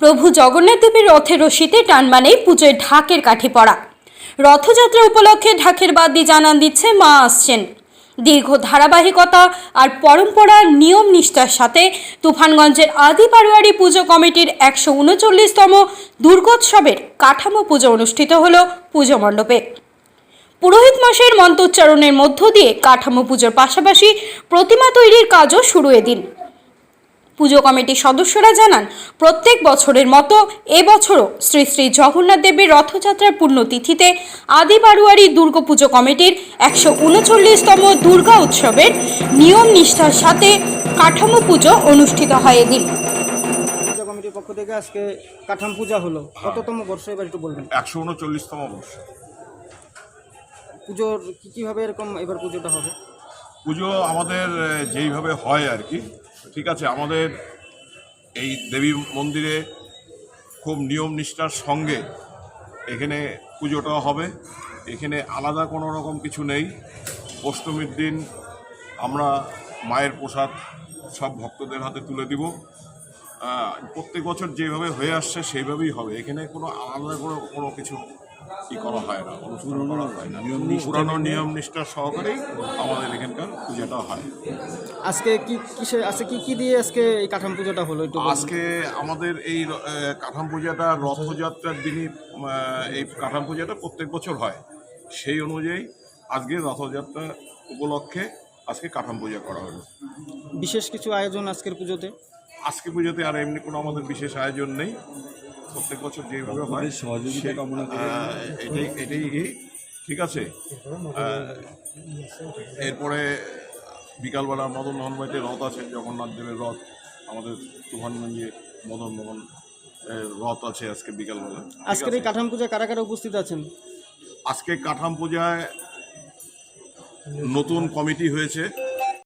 প্রভু জগন্নাথ দেবের রথের রশিতে টান মানেই পুজোয় ঢাকের কাঠি পড়া। রথযাত্রা উপলক্ষে ঢাকের বাদ্যি জানান দিচ্ছে মা আসছেন। দীর্ঘ ধারাবাহিকতা আর পরম্পরার নিয়ম নিষ্ঠার সাথে তুফানগঞ্জের আদি পাড়ুয়ারি পুজো কমিটির একশো উনচল্লিশতম দুর্গোৎসবের কাঠামো পুজো অনুষ্ঠিত হল পুজো মণ্ডপে। পুরোহিত মাসের মন্ত্রোচ্চারণের মধ্য দিয়ে কাঠামো পুজোর পাশাপাশি প্রতিমা তৈরির কাজও শুরু এদিন। পুজো কমিটির সদস্যরা জানান প্রত্যেক বছরের মতো এবছরও শ্রী শ্রী জগন্নাথ দেবের রথযাত্রার পুণ্যতিথিতে আদি বারুয়ারি দুর্গাপুজো কমিটির একশো উনচল্লিশতম দুর্গা উৎসবের নিয়ম নিষ্ঠার সাথে কাঠামো পুজো অনুষ্ঠিত হয় এদিন। কমিটির পক্ষ থেকে আজকে কাঠাম পূজা হলো। কততম বর্ষ? এবার একটু বলবেন। একশো উনচল্লিশতম বর্ষ। পুজোর কি কীভাবে এরকম এবার পুজোটা হবে? পুজো আমাদের যেইভাবে হয় আর কি ঠিক আছে, আমাদের এই দেবী মন্দিরে খুব নিয়ম নিষ্ঠার সঙ্গে এখানে পুজোটা হবে। এখানে আলাদা কোনো রকম কিছু নেই। অষ্টমীর দিন আমরা মায়ের প্রসাদ সব ভক্তদের হাতে তুলে দিব। প্রত্যেক বছর যেভাবে হয়ে আসছে সেইভাবেই হবে। এখানে কোনো আলাদা কোনো কোনো কিছু ই করা হয় না অনুষ্ঠান করা হয় না। পুরানো নিয়ম নিষ্ঠা সহকারেই আমাদের এখানকার পূজাটা হয়। আজকে কি কিসে আজকে কি কি দিয়ে আজকে এই কাঠাম পূজাটা হলো একটু আজকে আমাদের এই কাঠাম পূজাটা রথযাত্রার দিনই এই কাঠাম পূজাটা প্রত্যেক বছর হয়। সেই অনুযায়ী আজকে রথযাত্রা উপলক্ষে আজকে কাঠাম পূজা করা হলো। বিশেষ কিছু আয়োজন আজকের পুজোতে? আজকে পুজোতে আর এমনি কোনো আমাদের বিশেষ আয়োজন নেই। প্রত্যেক বছর যেভাবে হয় সহযোগিতা কামনা এটাই এটাই ঠিক আছে? এরপরে বিকালবেলা মদন মোহন বাড়িতে রথ আছে জগন্নাথ দেবের রথ। আমাদের তুফানগঞ্জে মদন মোহন রথ আছে আজকে বিকালবেলা। আজকের এই কাঠাম পূজা কারা কারা উপস্থিত আছেন? আজকে কাঠাম পূজায় নতুন কমিটি হয়েছে।